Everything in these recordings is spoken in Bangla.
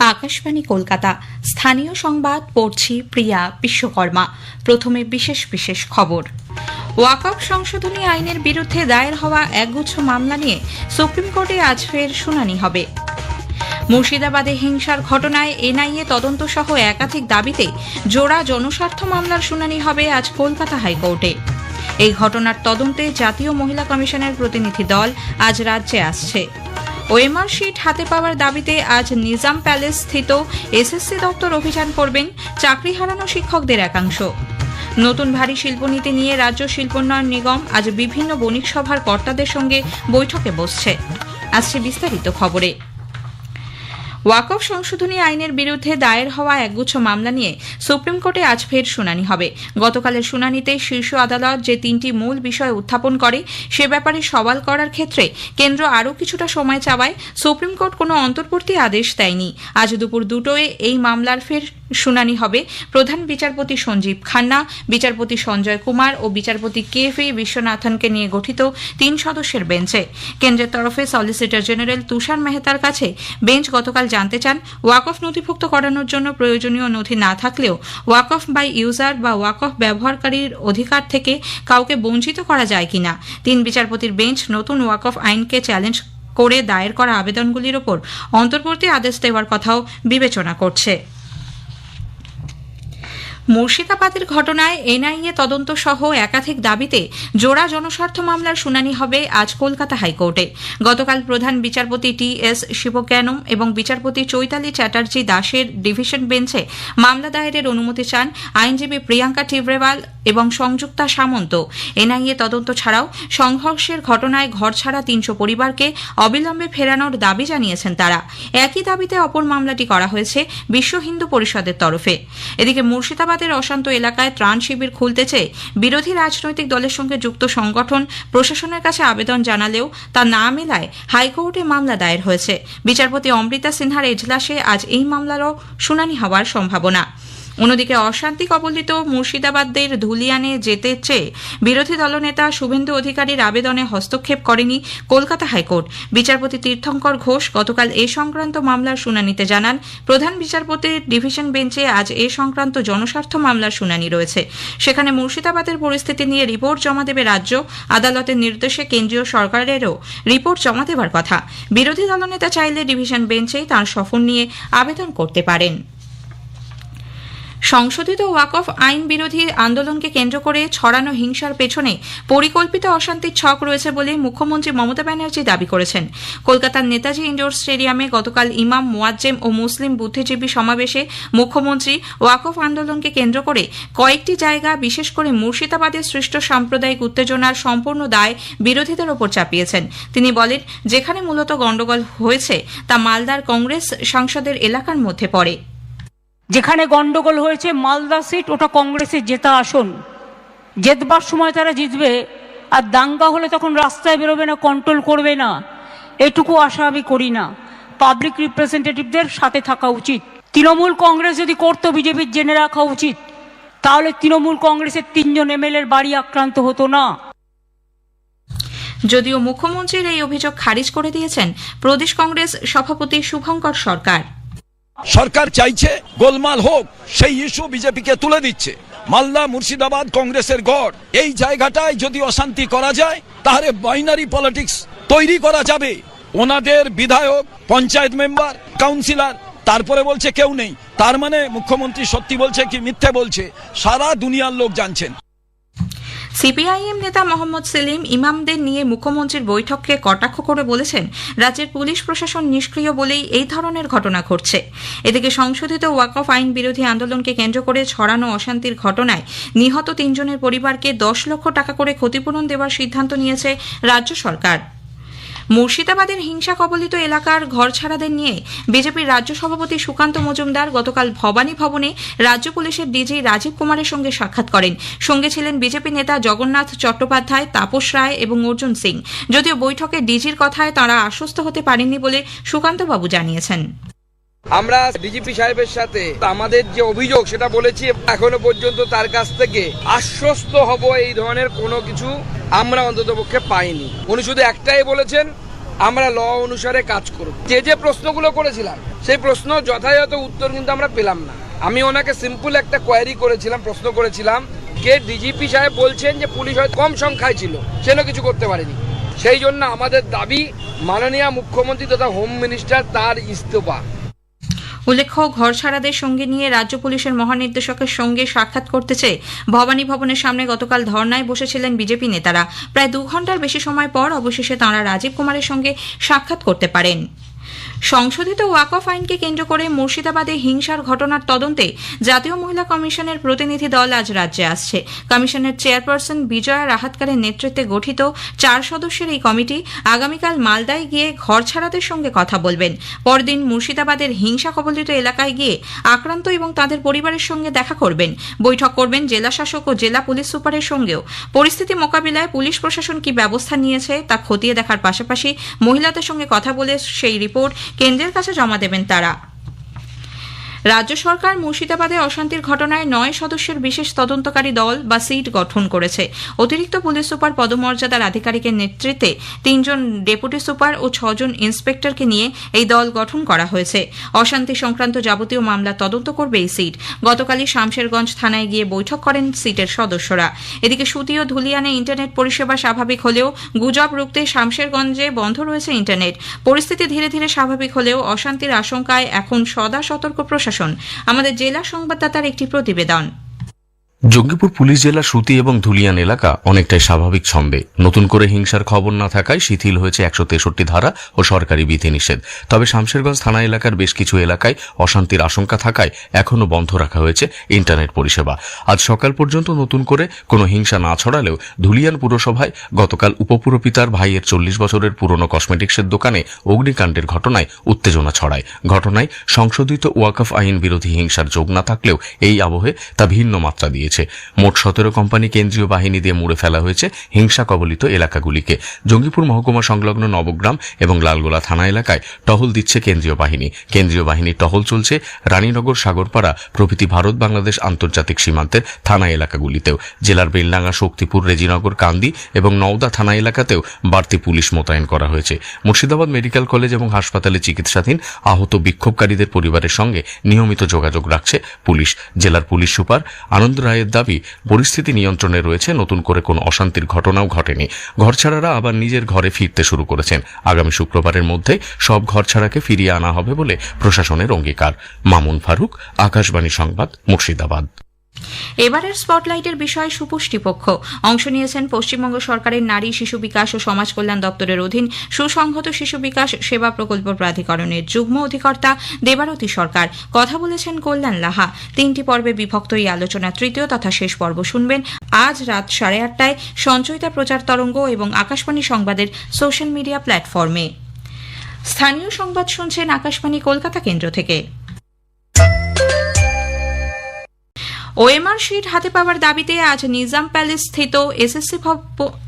আকাশবাণী কলকাতা। স্থানীয় সংবাদ, পড়ছি প্রিয়া বিশ্বকর্মা। প্রথমে বিশেষ বিশেষ খবর। ওয়াকফ সংশোধনী আইনের বিরুদ্ধে দায়ের হওয়া একগুচ্ছ মামলা নিয়ে সুপ্রিম কোর্টে আজ ফের শুনানি হবে। মুর্শিদাবাদে হিংসার ঘটনায় এনআইএ তদন্ত সহ একাধিক দাবিতে জোড়া জনস্বার্থ মামলার শুনানি হবে আজ কলকাতা হাইকোর্টে। এই ঘটনার তদন্তে জাতীয় মহিলা কমিশনের প্রতিনিধি দল আজ রাজ্যে আসছে। ওএমআর শিট হাতে পাওয়ার দাবিতে আজ নিজাম প্যালেস স্থিত এসএসসি দপ্তর অভিযান করবেন চাকরি হারানো শিক্ষকদের একাংশ। নতুন ভারী শিল্পনীতি নিয়ে রাজ্য শিল্পোন্নয়ন নিগম আজ বিভিন্ন বণিক সভার কর্তাদের সঙ্গে বৈঠকে বসছে। আজকে বিস্তারিত খবরে। ওয়াকফ সংশোধনী আইনের বিরুদ্ধে দায়ের হওয়া একগুচ্ছ মামলা নিয়ে সুপ্রিম কোর্টে আজ ফের শুনানি হবে। গতকালের শুনানিতে শীর্ষ আদালত যে তিনটি মূল বিষয় উত্থাপন করে, সে ব্যাপারে সওয়াল করার ক্ষেত্রে কেন্দ্র আরও কিছুটা সময় চাওয়ায় সুপ্রিম কোর্ট কোনো অন্তর্বর্তী আদেশ দেয়নি। আজ দুপুর দুটোয় এই মামলার ফের শুনানি হবে। প্রধান বিচারপতি সঞ্জীব খান্না, বিচারপতি সঞ্জয় কুমার ও বিচারপতি কে ভি বিশ্বনাথনকে নিয়ে গঠিত তিন সদস্যের বেঞ্চে। কেন্দ্রের তরফে সলিসিটর জেনারেল তুষার মেহতার কাছে বেঞ্চ গতকাল জানতে চান, ওয়াকফ নথিভুক্ত করানোর জন্য প্রয়োজনীয় নথি না থাকলেও ওয়াকফ বাই ইউজার বা ওয়াকফ ব্যবহারকারীর অধিকার থেকে কাউকে বঞ্চিত করা যায় কিনা? তিন বিচারপতির বেঞ্চ নতুন ওয়াকফ আইনকে চ্যালেঞ্জ করে দায়ের করা আবেদনগুলির ওপর অন্তর্বর্তী আদেশ দেওয়ার কথাও বিবেচনা করছে। মুর্শিদাবাদের ঘটনায় এনআইএ তদন্ত সহ একাধিক দাবিতে জোড়া জনস্বার্থ মামলার শুনানি হবে আজ কলকাতা হাইকোর্টে। গতকাল প্রধান বিচারপতি টি এস শিবজ্ঞানম এবং বিচারপতি চৈতালি চ্যাটার্জি দাসের ডিভিশন বেঞ্চে মামলা দায়েরের অনুমতি চান আইনজীবী প্রিয়াঙ্কা টিব্রেওয়াল এবং সংযুক্তা সামন্ত। এনআইএ তদন্ত ছাড়াও সংঘর্ষের ঘটনায় ঘর ছাড়া তিনশো পরিবারকে অবিলম্বে ফেরানোর দাবি জানিয়েছেন তারা। একই দাবিতে অপর মামলাটি করা হয়েছে বিশ্ব হিন্দু পরিষদের তরফে। এদিকে মুর্শিদাবাদের অশান্ত এলাকায় ত্রাণ শিবির খুলতে চেয়ে বিরোধী রাজনৈতিক দলের সঙ্গে যুক্ত সংগঠন। প্রশাসনের কাছে আবেদন জানালেও তা না মেলায় হাইকোর্টে মামলা দায়ের হয়েছে। বিচারপতি অমৃতা সিনহার এজলাসে আজ এই মামলারও শুনানি হওয়ার সম্ভাবনা। অন্যদিকে অশান্তি কবলিত মুর্শিদাবাদের ধুলিয়ানে যেতে চেয়ে বিরোধী দলনেতা শুভেন্দু অধিকারীর আবেদনে হস্তক্ষেপ করেনি কলকাতা হাইকোর্ট। বিচারপতি তীর্থঙ্কর ঘোষ গতকাল এ সংক্রান্ত মামলার শুনানিতে জানান, প্রধান বিচারপতির ডিভিশন বেঞ্চে আজ এ সংক্রান্ত জনস্বার্থ মামলার শুনানি রয়েছে। সেখানে মুর্শিদাবাদের পরিস্থিতি নিয়ে রিপোর্ট জমা দেবে রাজ্য আদালতের নির্দেশে কেন্দ্রীয় সরকারেরও রিপোর্ট জমা দেবার কথা। বিরোধী দলনেতা চাইলে ডিভিশন বেঞ্চেই তাঁর সফর নিয়ে আবেদন করতে পারেন। সংশোধিত ওয়াকফ আইন বিরোধী আন্দোলনকে কেন্দ্র করে ছড়ানো হিংসার পেছনে পরিকল্পিত অশান্তির ছক রয়েছে বলে মুখ্যমন্ত্রী মমতা ব্যানার্জি দাবি করেছেন। কলকাতার নেতাজি ইন্ডোর স্টেডিয়ামে গতকাল ইমাম মোয়াজ্জেম ও মুসলিম বুদ্ধিজীবী সমাবেশে মুখ্যমন্ত্রী ওয়াকফ আন্দোলনকে কেন্দ্র করে কয়েকটি জায়গা, বিশেষ করে মুর্শিদাবাদে সৃষ্ট সাম্প্রদায়িক উত্তেজনার সম্পূর্ণ দায় বিরোধীদের ওপর চাপিয়েছেন। তিনি বলেন, যেখানে মূলত গণ্ডগোল হয়েছে, তা মালদার কংগ্রেস সাংসদের এলাকার মধ্যে পড়ে। যেখানে গন্ডগোল হয়েছে, মালদা সিট, ওটা কংগ্রেসের জেতা আসন। জেতবার সময় তারা জিতবে, আর দাঙ্গা হলে তখন রাস্তায় বেরোবে না কন্ট্রোল করবে না। এটুকু আশা আমি করি না। পাবলিক রিপ্রেজেন্টেটিভদের সাথে থাকা উচিত। তৃণমূল কংগ্রেস যদি করতো, বিজেপির জেনে রাখা উচিত। তাহলে তৃণমূল কংগ্রেসের তিনজন এমএলএর বাড়ি আক্রান্ত হতো না। যদিও মুখ্যমন্ত্রীর এই অভিযোগ খারিজ করে দিয়েছেন, প্রদেশ কংগ্রেস সভাপতি শুভঙ্কর সরকার। সরকার চাইছে গোলমাল হোক, সেই ইস্যু বিজেপিকে তুলে দিচ্ছে। মালদা মুর্শিদাবাদ কংগ্রেসের গড়, এই জায়গাটায় যদি অশান্তি করা যায়, তাহলে বাইনারি পলিটিক্স তৈরি করা যাবে। ওনাদের বিধায়ক, পঞ্চায়েত মেম্বার কাউন্সিলর তারপরে বলছে কেউ নেই। তার মানে মুখ্যমন্ত্রী সত্যি বলছে কি মিথ্যে বলছে, সারা দুনিয়ার লোক জানছেন। সিপিআইএম নেতা মোহাম্মদ সেলিম ইমামদের নিয়ে মুখ্যমন্ত্রীর বৈঠককে কটাক্ষ করে বলেছেন, রাজ্যের পুলিশ প্রশাসন নিষ্ক্রিয় বলেই এই ধরনের ঘটনা ঘটছে। এদিকে সংশোধিত ওয়াকফ আইন বিরোধী আন্দোলনকে কেন্দ্র করে ছড়ানো অশান্তির ঘটনায় নিহত তিনজনের পরিবারকে দশ লক্ষ টাকা করে ক্ষতিপূরণ দেওয়ার সিদ্ধান্ত নিয়েছে রাজ্য সরকার। মুর্শিদাবাদের হিংসা কবলিত এলাকার ঘরছাড়াদের নিয়ে বিজেপির রাজ্য সভাপতি সুকান্ত মজুমদার গতকাল ভবানী ভবনে রাজ্য পুলিশের ডিজি রাজীব কুমারের সঙ্গে সাক্ষাৎ করেন। সঙ্গে ছিলেন বিজেপি নেতা জগন্নাথ চট্টোপাধ্যায়, তাপস রায় এবং অর্জুন সিং। যদিও বৈঠকে ডিজির কথায় তাঁরা আশ্বস্ত হতে পারেননি বলে সুকান্তবাবু জানিয়েছেন। আমরা ডিজিপি সাহেবের সাথে আমাদের যে অভিযোগ সেটা বলেছি এখনও পর্যন্ত তার কাছ থেকে আশ্বস্ত হব এই ধরনের কোনো কিছু আমরা অন্তত পক্ষে পাইনি। উনি শুধু একটাই বলেছেন, আমরা ল অনুসারে কাজ করব। যে যে প্রশ্নগুলো করেছিলাম, সেই প্রশ্ন যথাযথ উত্তর কিন্তু আমরা পেলাম না। আমি ওনাকে সিম্পল একটা কোয়ারি করেছিলাম, প্রশ্ন করেছিলাম, কে ডিজিপি সাহেব বলছেন যে পুলিশ হয়তো কম সংখ্যায় ছিল সেটা কিছু করতে পারেনি। সেই জন্য আমাদের দাবি মাননীয় মুখ্যমন্ত্রী তথা হোম মিনিস্টার তার ইস্তফা। উল্লেখ্য ঘর সারাদের সঙ্গে নিয়ে রাজ্য পুলিশের মহানির্দেশকের সঙ্গে সাক্ষাৎ করতে চেয়ে ভবানী ভবনের সামনে গতকাল ধর্নায় বসেছিলেন বিজেপি নেতারা। প্রায় দু ঘণ্টার বেশি সময় পর অবশেষে তাঁরা রাজীব কুমারের সঙ্গে সাক্ষাৎ করতে পারেন। সংশোধিত ওয়াকফ আইনকে কেন্দ্র করে মুর্শিদাবাদে হিংসার ঘটনার তদন্তে জাতীয় মহিলা কমিশনের প্রতিনিধি দল আজ রাজ্যে আসছে। কমিশনের চেয়ারপারসন বিজয়া রাহাতকারের নেতৃত্বে গঠিত চার সদস্যের এই কমিটি আগামীকাল মালদায় গিয়ে ঘর ছাড়াদের সঙ্গে কথা বলবেন। পরদিন মুর্শিদাবাদের হিংসা কবলিত এলাকায় গিয়ে আক্রান্ত এবং তাদের পরিবারের সঙ্গে দেখা করবেন। বৈঠক করবেন জেলা শাসক ও জেলা পুলিশ সুপারের সঙ্গেও। পরিস্থিতি মোকাবিলায় পুলিশ প্রশাসন কি ব্যবস্থা নিয়েছে তা খতিয়ে দেখার পাশাপাশি মহিলাদের সঙ্গে কথা বলে সেই রিপোর্ট কেন্দ্রের কাছে জমা দেবেন তারা। রাজ্য সরকার মুর্শিদাবাদে অশান্তির ঘটনায় নয় সদস্যের বিশেষ তদন্তকারী দল বা সিট গঠন করেছে। অতিরিক্ত পুলিশ সুপার পদমর্যাদার আধিকারিকের নেতৃত্বে তিনজন ডেপুটি সুপার ও ছজন ইন্সপেক্টরকে নিয়ে এই দল গঠন করা হয়েছে। অশান্তি সংক্রান্ত যাবতীয় মামলা তদন্ত করবে এই সিট। গতকালই শামশেরগঞ্জ থানায় গিয়ে বৈঠক করেন সিটের সদস্যরা। এদিকে সুতি ও ধুলিয়ানে ইন্টারনেট পরিষেবা স্বাভাবিক হলেও গুজব রুখতে শামশেরগঞ্জে বন্ধ রয়েছে ইন্টারনেট। পরিস্থিতি ধীরে ধীরে স্বাভাবিক হলেও অশান্তির আশঙ্কায় এখন সদা সতর্ক প্রশাসন। আমাদের জেলা সংবাদদাতার একটি প্রতিবেদন। জঙ্গিপুর পুলিশ জেলা সুতি এবং ধুলিয়ান এলাকা অনেকটাই স্বাভাবিক ছন্দে। নতুন করে হিংসার খবর না থাকায় শিথিল হয়েছে একশো তেষট্টি ধারা ও সরকারি বিধিনিষেধ। তবে শামশেরগঞ্জ থানা এলাকার বেশ কিছু এলাকায় অশান্তির আশঙ্কা থাকায় এখনও বন্ধ রাখা হয়েছে ইন্টারনেট পরিষেবা। আজ সকাল পর্যন্ত নতুন করে কোনো হিংসা না ছড়ালেও ধুলিয়ান পুরসভায় গতকাল উপপুরপিতার ভাইয়ের চল্লিশ বছরের পুরনো কসমেটিক্সের দোকানে অগ্নিকাণ্ডের ঘটনায় উত্তেজনা ছড়ায়। ঘটনায় সংশোধিত ওয়াকফ আইন বিরোধী হিংসার যোগ না থাকলেও এই আবহে তা ভিন্ন মাত্রা দিয়েছে। মোট সতেরো কোম্পানি কেন্দ্রীয় বাহিনী দিয়ে মুড়ে ফেলা হয়েছে হিংসা কবলিত এলাকাগুলিকে। জঙ্গিপুর মহকুমা সংলগ্ন নবগ্রাম এবং লালগোলা থানা এলাকায় টহল দিচ্ছে কেন্দ্রীয় বাহিনী। কেন্দ্রীয় বাহিনীর টহল চলছে রানীনগর, সাগরপাড়া, প্রভৃতি ভারত, বাংলাদেশ আন্তর্জাতিক সীমান্তের থানা এলাকাগুলিতেও। জেলার বেলডাঙ্গা, শক্তিপুর, রেজিনগর, কান্দি এবং নওদা থানা এলাকাতেও বাড়তি পুলিশ মোতায়েন করা হয়েছে। মুর্শিদাবাদ মেডিকেল কলেজ এবং হাসপাতালে চিকিৎসাধীন আহত বিক্ষোভকারীদের পরিবারের সঙ্গে নিয়মিত যোগাযোগ রাখছে পুলিশ। জেলার পুলিশ সুপার আনন্দ রায়ের দাবি, পরিস্থিতি নিয়ন্ত্রণে রয়েছে, নতুন করে কোনো অশান্তির ঘটনাও ঘটেনি। ঘরছাড়ারা আবার নিজের ঘরে ফিরতে শুরু করেছেন। আগামী শুক্রবারের মধ্যে সব ঘরছাড়াকে ফিরিয়ে আনা হবে বলে প্রশাসনের অঙ্গীকার। মামুন ফারুক, আকাশবাণী সংবাদ, মুর্শিদাবাদ। এবারের স্পটলাইটের বিষয়ে সুপুষ্টি পক্ষ অংশ নিয়েছেন পশ্চিমবঙ্গ সরকারের নারী, শিশু বিকাশ ও সমাজ কল্যাণ দপ্তরের অধীন সুসংহত শিশু বিকাশ সেবা প্রকল্প প্রাধিকরণের যুগ্ম অধিকর্তা দেবারতী সরকার। কথা বলেছেন কল্যাণ লাহা। তিনটি পর্বে বিভক্ত এই আলোচনা তৃতীয় তথা শেষ পর্ব শুনবেন আজ রাত সাড়ে আটটায় সঞ্চয়িতা প্রচার তরঙ্গ এবং আকাশবাণী সংবাদের সোশ্যাল মিডিয়া প্ল্যাটফর্মে। স্থানীয় সংবাদ শুনছেন আকাশবাণী কলকাতা কেন্দ্র থেকে। ওএমআর শিট হাতে পাওয়ার দাবিতে আজ নিজাম প্যালেস স্থিত এসএসসি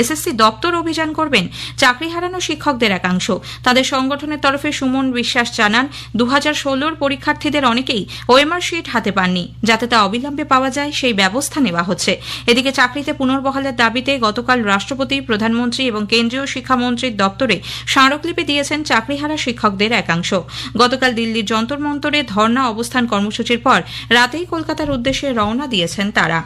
এসএসসি দপ্তর অভিযান করবেন চাকরি হারানো শিক্ষকদের একাংশ। তাদের সংগঠনের তরফে সুমন বিশ্বাস জানান দু হাজার ষোলোর পরীক্ষার্থীদের অনেকেই ওএমআর শিট হাতে পাননি। যাতে তা অবিলম্বে পাওয়া যায়, সেই ব্যবস্থা নেওয়া হচ্ছে। এদিকে চাকরিতে পুনর্বহালের দাবিতে গতকাল রাষ্ট্রপতি, প্রধানমন্ত্রী এবং কেন্দ্রীয় শিক্ষামন্ত্রীর দপ্তরে স্মারকলিপি দিয়েছেন চাকরিহারা শিক্ষকদের একাংশ। গতকাল দিল্লির যন্তর মন্তরে ধর্ণা অবস্থান কর্মসূচির পর রাতেই কলকাতার উদ্দেশ্যে দিয়েছেন তারা।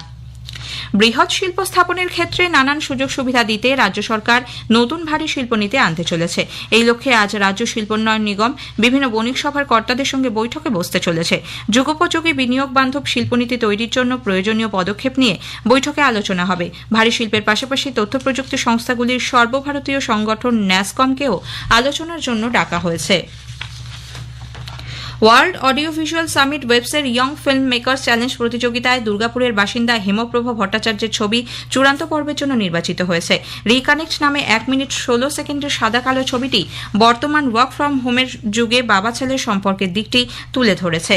বৃহৎ শিল্প স্থাপনের ক্ষেত্রে নানান সুযোগ সুবিধা দিতে রাজ্য সরকার নতুন ভারী শিল্প শিল্পনীতি আনতে চলেছে। এই লক্ষ্যে আজ রাজ্য শিল্পোন্নয়ন নিগম বিভিন্ন বণিক সভার কর্তাদের সঙ্গে বৈঠকে বসতে চলেছে। যুগোপযোগী বিনিয়োগ বান্ধব শিল্পনীতি তৈরির জন্য প্রয়োজনীয় পদক্ষেপ নিয়ে বৈঠকে আলোচনা হবে। ভারী শিল্পের পাশাপাশি তথ্য প্রযুক্তি সংস্থাগুলির সর্বভারতীয় সংগঠন ন্যাসকমকেও আলোচনার জন্য ডাকা হয়েছে। ওয়ার্ল্ড অডিও ভিজুয়াল সামিট ওয়েবসের ইয়ং ফিল্ম মেকার্স চ্যালেঞ্জ প্রতিযোগিতায় দুর্গাপুরের বাসিন্দা হেমপ্রভ ভট্টাচার্যের ছবি চূড়ান্ত পর্বের জন্য নির্বাচিত হয়েছে। রিকানেক্ট নামে এক মিনিট ষোলো সেকেন্ডের সাদা কালো ছবিটি বর্তমান ওয়ার্ক ফ্রম হোমের যুগে বাবা ছেলের সম্পর্কের দিকটি তুলে ধরেছে।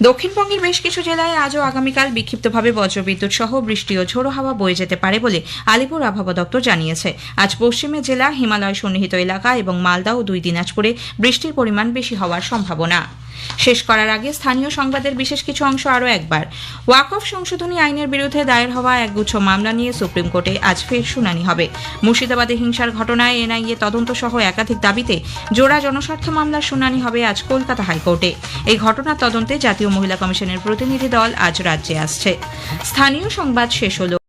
দক্ষিণবঙ্গের বেশ কিছু জেলায় আজও আগামীকাল বিক্ষিপ্তভাবে বজ্রবিদ্যুৎ সহ বৃষ্টি ও ঝোড়ো হাওয়া বয়ে যেতে পারে বলে আলিপুর আবহাওয়া দপ্তর জানিয়েছে। আজ পশ্চিমে জেলা, হিমালয় সন্নিহিত এলাকা এবং মালদা ও দুই দিনাজপুরে বৃষ্টির পরিমাণ বেশি হওয়ার সম্ভাবনা। শেষ করার আগে স্থানীয় সংবাদের বিশেষ কিছু অংশ আরও একবার। ওয়াকফ সংশোধনী আইনের বিরুদ্ধে দায়ের হওয়া একগুচ্ছ মামলা নিয়ে সুপ্রিম কোর্টে আজ ফের শুনানি হবে। মুর্শিদাবাদে হিংসার ঘটনায় এনআইএ তদন্ত সহ একাধিক দাবিতে জোড়া জনস্বার্থ মামলার শুনানি হবে আজ কলকাতা হাইকোর্টে। এই ঘটনার তদন্তে জাতীয় মহিলা কমিশনের প্রতিনিধি দল আজ রাজ্যে আসছে। স্থানীয় সংবাদ শেষ হলো।